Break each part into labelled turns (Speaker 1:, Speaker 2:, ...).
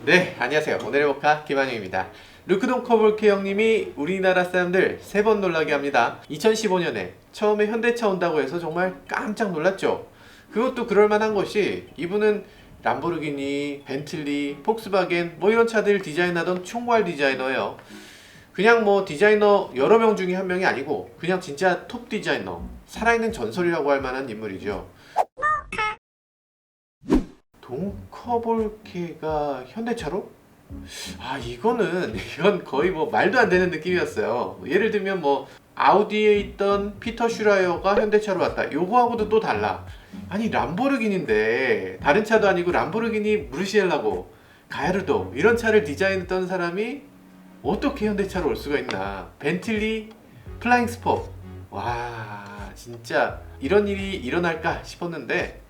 Speaker 1: 네, 안녕하세요. 오늘의 모카 김한영입니다. 루크동 커볼케 형님이 우리나라 사람들 세 번 놀라게 합니다. 2015년에 처음에 현대차 온다고 해서 정말 깜짝 놀랐죠. 그것도 그럴 만한 것이 이분은 람보르기니, 벤틀리, 폭스바겐 뭐 이런 차들 디자인하던 총괄 디자이너예요. 그냥 뭐 디자이너 여러 명 중에 한 명이 아니고 그냥 진짜 톱 디자이너, 살아있는 전설이라고 할 만한 인물이죠. 동커볼케가 현대차로? 아 이거는 이건 거의 뭐 말도 안 되는 느낌이었어요. 예를 들면 뭐 아우디에 있던 피터 슈라이어가 현대차로 왔다. 요거하고도 또 달라. 아니 람보르기니인데 다른 차도 아니고 람보르기니 무르시엘라고 가야르도 이런 차를 디자인했던 사람이 어떻게 현대차로 올 수가 있나? 벤틀리 플라잉 스포. 와 진짜 이런 일이 일어날까 싶었는데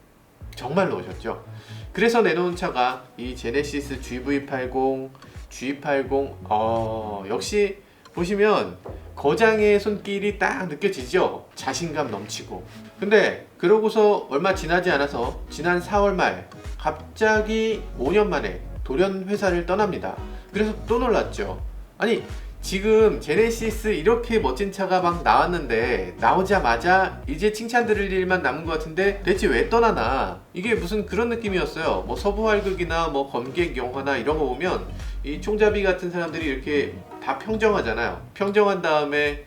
Speaker 1: 정말로 오셨죠. 그래서 내놓은 차가 이 제네시스 GV80, G80, 어, 역시 보시면 거장의 손길이 딱 느껴지죠? 자신감 넘치고. 근데 그러고서 얼마 지나지 않아서 지난 4월 말 갑자기 5년 만에 돌연 회사를 떠납니다. 그래서 또 놀랐죠. 아니 지금 제네시스 이렇게 멋진 차가 막 나왔는데 나오자마자 이제 칭찬 들을 일만 남은 것 같은데 대체 왜 떠나나? 이게 무슨 그런 느낌이었어요. 뭐 서부활극이나 뭐 검객 영화나 이런 거 보면 이 총잡이 같은 사람들이 이렇게 다 평정하잖아요. 평정한 다음에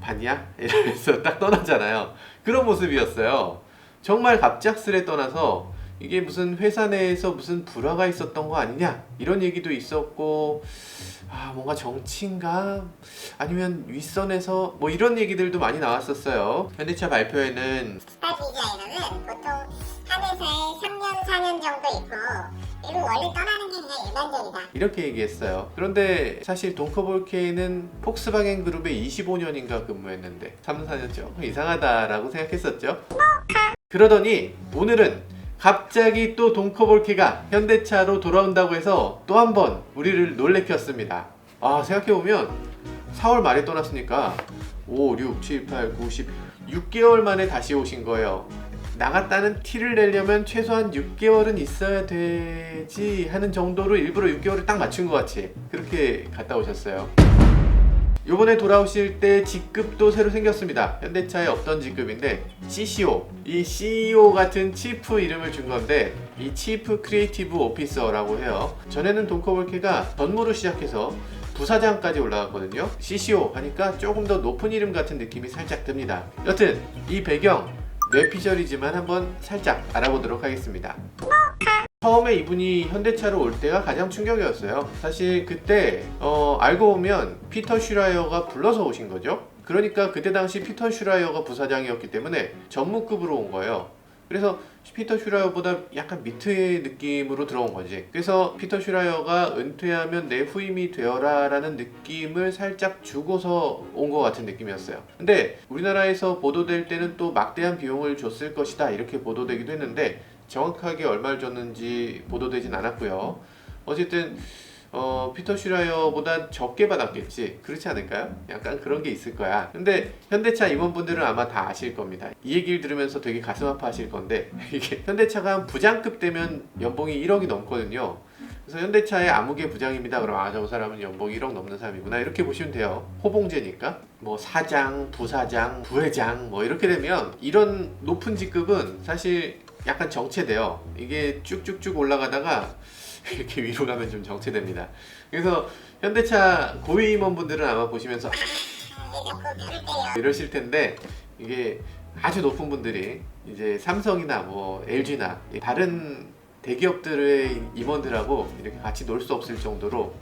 Speaker 1: 봤냐? 이러면서 딱 떠나잖아요. 그런 모습이었어요. 정말 갑작스레 떠나서 이게 무슨 회사 내에서 무슨 불화가 있었던 거 아니냐? 이런 얘기도 있었고 아 뭔가 정치인가? 아니면 윗선에서? 뭐 이런 얘기들도 많이 나왔었어요. 현대차 발표에는
Speaker 2: 스타 디자이너는 보통 한 회사에 3년, 4년 정도 있고 그리고 원래 떠나는 게 그냥 일반적이다.
Speaker 1: 이렇게 얘기했어요. 그런데 사실 동커볼케는 폭스바겐 그룹에 25년인가 근무했는데 3, 4년 좀 이상하다라고 생각했었죠. 그러더니 오늘은 갑자기 또 동커볼케가 현대차로 돌아온다고 해서 또 한 번 우리를 놀래켰습니다. 아, 생각해보면 4월 말에 떠났으니까 5, 6, 7, 8, 9, 10, 6개월 만에 다시 오신 거예요. 나갔다는 티를 내려면 최소한 6개월은 있어야 되지 하는 정도로 일부러 6개월을 딱 맞춘 것 같이 그렇게 갔다 오셨어요. 요번에 돌아오실 때 직급도 새로 생겼습니다. 현대차에 없던 직급인데 CCO. 이 CEO 같은 치프 이름을 준 건데 이 치프 크리에이티브 오피서라고 해요. 전에는 돈커볼케가 전무로 시작해서 부사장까지 올라갔거든요. CCO 하니까 조금 더 높은 이름 같은 느낌이 살짝 듭니다. 여튼 이 배경 뇌피셜이지만 한번 살짝 알아보도록 하겠습니다. 처음에 이분이 현대차로 올 때가 가장 충격이었어요. 사실 그때 어, 알고 보면 피터 슈라이어가 불러서 오신 거죠. 그러니까 그때 당시 피터 슈라이어가 부사장이었기 때문에 전무급으로 온 거예요. 그래서 피터 슈라이어보다 약간 밑의 느낌으로 들어온 거지. 그래서 피터 슈라이어가 은퇴하면 내 후임이 되어라라는 느낌을 살짝 주고서 온 것 같은 느낌이었어요. 근데 우리나라에서 보도될 때는 또 막대한 비용을 줬을 것이다 이렇게 보도되기도 했는데 정확하게 얼마를 줬는지 보도되진 않았고요. 어쨌든 어, 피터 슈라이어보다 적게 받았겠지. 그렇지 않을까요? 약간 그런 게 있을 거야. 근데 현대차 임원분들은 아마 다 아실 겁니다. 이 얘기를 들으면서 되게 가슴 아파하실 건데 이게 현대차가 한 부장급 되면 연봉이 1억이 넘거든요. 그래서 현대차의 아무개 부장입니다. 그럼 아 저 사람은 연봉 1억 넘는 사람이구나 이렇게 보시면 돼요. 호봉제니까 뭐 사장, 부사장, 부회장 뭐 이렇게 되면 이런 높은 직급은 사실 약간 정체돼요. 이게 쭉쭉쭉 올라가다가 이렇게 위로 가면 좀 정체됩니다. 그래서 현대차 고위 임원분들은 아마 보시면서 이러실 텐데 이게 아주 높은 분들이 이제 삼성이나 뭐 LG나 다른 대기업들의 임원들하고 이렇게 같이 놀 수 없을 정도로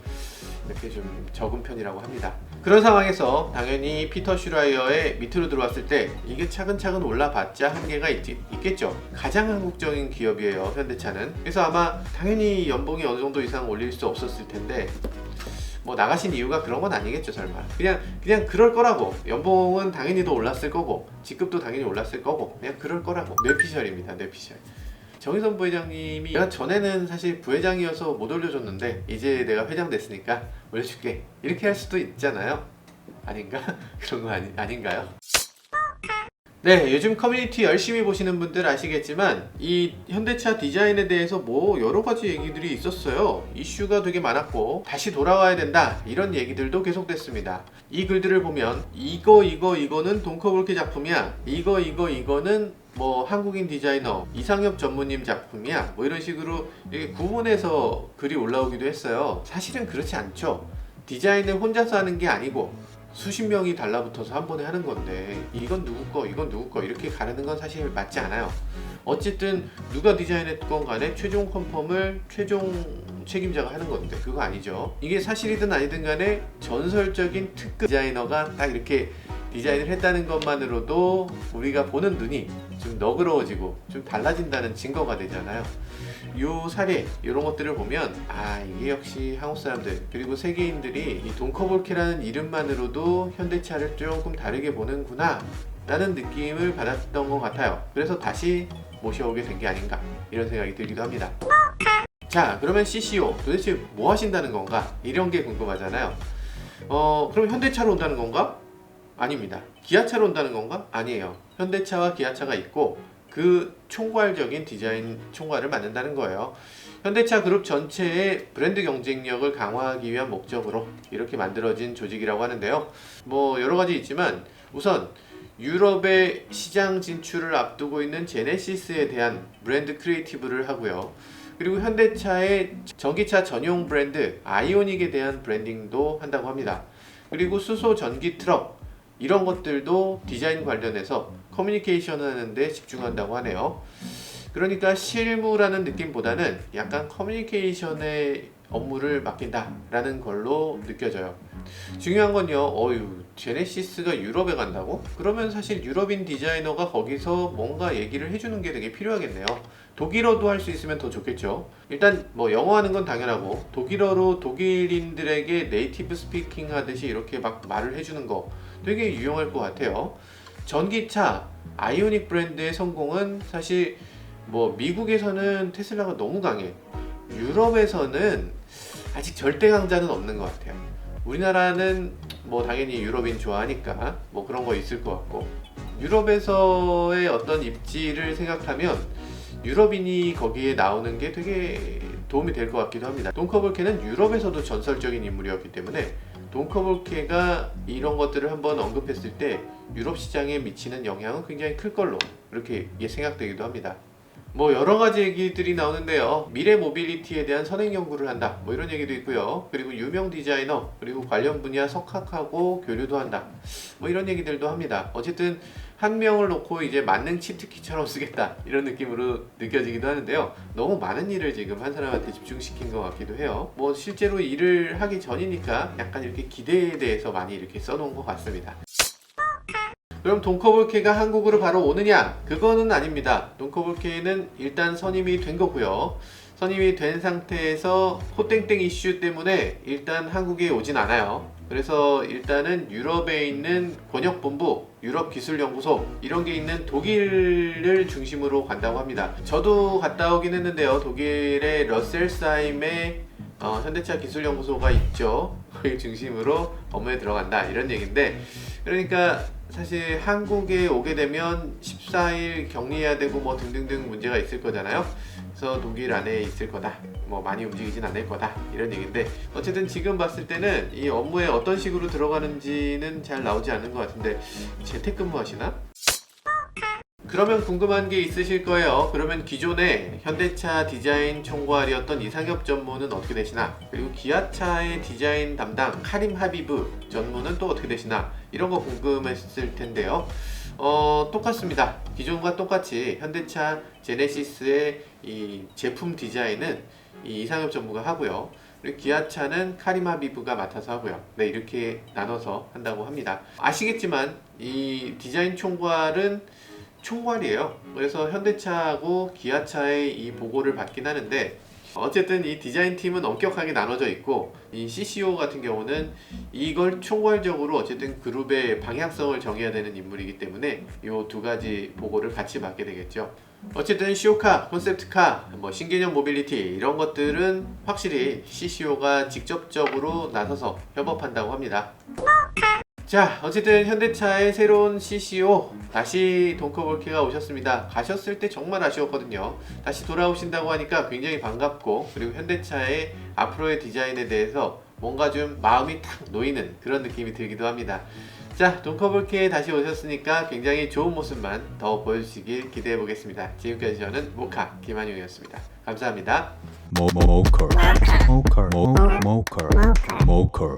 Speaker 1: 이렇게 좀 적은 편이라고 합니다. 그런 상황에서 당연히 피터 슈라이어의 밑으로 들어왔을 때 이게 차근차근 올라봤자 한계가 있, 있겠죠. 가장 한국적인 기업이에요, 현대차는. 그래서 아마 당연히 연봉이 어느 정도 이상 올릴 수 없었을 텐데 뭐 나가신 이유가 그런 건 아니겠죠 설마 그냥 그냥 그럴 거라고 연봉은 당연히 더 올랐을 거고 직급도 당연히 올랐을 거고 그냥 그럴 거라고 뇌피셜입니다 뇌피셜 정희선 부회장님이 내가 전에는 사실 부회장이어서 못 올려줬는데 이제 내가 회장 됐으니까 올려줄게 이렇게 할 수도 있잖아요 아닌가 그런 거 아니, 아닌가요 네, 요즘 커뮤니티 열심히 보시는 분들 아시겠지만 이 현대차 디자인에 대해서 뭐 여러 가지 얘기들이 있었어요. 이슈가 되게 많았고 다시 돌아와야 된다 이런 얘기들도 계속됐습니다. 이 글들을 보면 이거 이거 이거는 돈커볼케 작품이야. 이거 이거 이거는 뭐 한국인 디자이너 이상엽 전무님 작품이야. 뭐 이런 식으로 이렇게 구분해서 글이 올라오기도 했어요. 사실은 그렇지 않죠. 디자인을 혼자서 하는 게 아니고 수십 명이 달라붙어서 한 번에 하는 건데 이건 누구 거 이건 누구 거 이렇게 가르는 건 사실 맞지 않아요 어쨌든 누가 디자인했건 간에 최종 컨펌을 최종 책임자가 하는 건데 그거 아니죠 이게 사실이든 아니든 간에 전설적인 특급 디자이너가 딱 이렇게 디자인을 했다는 것만으로도 우리가 보는 눈이 좀 너그러워지고 좀 달라진다는 증거가 되잖아요. 요 사례 이런 것들을 보면 아 이게 역시 한국 사람들 그리고 세계인들이 이 돈커볼케라는 이름만으로도 현대차를 조금 다르게 보는구나 라는 느낌을 받았던 것 같아요. 그래서 다시 모셔오게 된 게 아닌가 이런 생각이 들기도 합니다. 자 그러면 CCO 도대체 뭐 하신다는 건가? 이런 게 궁금하잖아요. 어 그럼 현대차로 온다는 건가? 아닙니다 기아차로 온다는 건가? 아니에요 현대차와 기아차가 있고 그 총괄적인 디자인 총괄을 맡는다는 거예요. 현대차 그룹 전체의 브랜드 경쟁력을 강화하기 위한 목적으로 이렇게 만들어진 조직이라고 하는데요. 뭐 여러 가지 있지만 우선 유럽의 시장 진출을 앞두고 있는 제네시스에 대한 브랜드 크리에이티브를 하고요. 그리고 현대차의 전기차 전용 브랜드 아이오닉에 대한 브랜딩도 한다고 합니다. 그리고 수소 전기 트럭 이런 것들도 디자인 관련해서 커뮤니케이션 하는데 집중한다고 하네요. 그러니까 실무라는 느낌보다는 약간 커뮤니케이션의 업무를 맡긴다라는 걸로 느껴져요. 중요한 건요, 어유 제네시스가 유럽에 간다고? 그러면 사실 유럽인 디자이너가 거기서 뭔가 얘기를 해주는 게 되게 필요하겠네요. 독일어도 할 수 있으면 더 좋겠죠. 일단 뭐 영어 하는 건 당연하고 독일어로 독일인들에게 네이티브 스피킹 하듯이 이렇게 막 말을 해주는 거 되게 유용할 것 같아요. 전기차 아이오닉 브랜드의 성공은 사실 뭐 미국에서는 테슬라가 너무 강해. 유럽에서는 아직 절대 강자는 없는 것 같아요. 우리나라는 뭐 당연히 유럽인 좋아하니까 뭐 그런 거 있을 것 같고 유럽에서의 어떤 입지를 생각하면 유럽인이 거기에 나오는 게 되게 도움이 될 것 같기도 합니다. 돈커볼케는 유럽에서도 전설적인 인물이었기 때문에 돈커볼케가 이런 것들을 한번 언급했을 때 유럽 시장에 미치는 영향은 굉장히 클 걸로 이렇게 예, 생각되기도 합니다. 뭐 여러 가지 얘기들이 나오는데요. 미래 모빌리티에 대한 선행 연구를 한다. 뭐 이런 얘기도 있고요. 그리고 유명 디자이너 그리고 관련 분야 석학하고 교류도 한다. 뭐 이런 얘기들도 합니다. 어쨌든 한 명을 놓고 이제 만능 치트키처럼 쓰겠다 이런 느낌으로 느껴지기도 하는데요. 너무 많은 일을 지금 한 사람한테 집중시킨 것 같기도 해요. 뭐 실제로 일을 하기 전이니까 약간 이렇게 기대에 대해서 많이 이렇게 써놓은 것 같습니다. 그럼 돈커볼케가 한국으로 바로 오느냐? 그거는 아닙니다. 돈커볼케는 일단 선임이 된 거고요. 선임이 된 상태에서 호땡땡 이슈 때문에 일단 한국에 오진 않아요. 그래서 일단은 유럽에 있는 권역본부, 유럽기술연구소 이런 게 있는 독일을 중심으로 간다고 합니다. 저도 갔다 오긴 했는데요. 독일의 러셀사임에 어, 현대차 기술연구소가 있죠. 거기 중심으로 업무에 들어간다 이런 얘기인데 그러니까 사실 한국에 오게 되면 14일 격리해야 되고 뭐 등등등 문제가 있을 거잖아요. 그래서 독일 안에 있을 거다. 뭐 많이 움직이진 않을 거다. 이런 얘기인데 어쨌든 지금 봤을 때는 이 업무에 어떤 식으로 들어가는지는 잘 나오지 않는 것 같은데 재택근무 하시나? 그러면 궁금한 게 있으실 거예요. 그러면 기존에 현대차 디자인 총괄이었던 이상엽 전무는 어떻게 되시나? 그리고 기아차의 디자인 담당 카림 하비브 전무는 또 어떻게 되시나? 이런 거 궁금했을 텐데요. 어, 똑같습니다. 기존과 똑같이 현대차 제네시스의 이 제품 디자인은 이 이상엽 전무가 하고요. 그리고 기아차는 카림 하비브가 맡아서 하고요. 네, 이렇게 나눠서 한다고 합니다. 아시겠지만 이 디자인 총괄은 총괄이에요. 그래서 현대차하고 기아차의 이 보고를 받긴 하는데 어쨌든 이 디자인 팀은 엄격하게 나눠져 있고 이 CCO 같은 경우는 이걸 총괄적으로 어쨌든 그룹의 방향성을 정해야 되는 인물이기 때문에 이 두 가지 보고를 같이 받게 되겠죠. 어쨌든 시오카, 콘셉트카, 뭐 신개념 모빌리티 이런 것들은 확실히 CCO가 직접적으로 나서서 협업한다고 합니다. 자, 어쨌든 현대차의 새로운 CCO 다시 동커볼케가 오셨습니다. 가셨을 때 정말 아쉬웠거든요. 다시 돌아오신다고 하니까 굉장히 반갑고 그리고 현대차의 앞으로의 디자인에 대해서 뭔가 좀 마음이 탁 놓이는 그런 느낌이 들기도 합니다. 자, 동커볼케 다시 오셨으니까 굉장히 좋은 모습만 더 보여주시길 기대해 보겠습니다. 지금까지 저는 모카 김한용이었습니다. 감사합니다.
Speaker 3: Moker. Moker. Mo- Moker. Moker.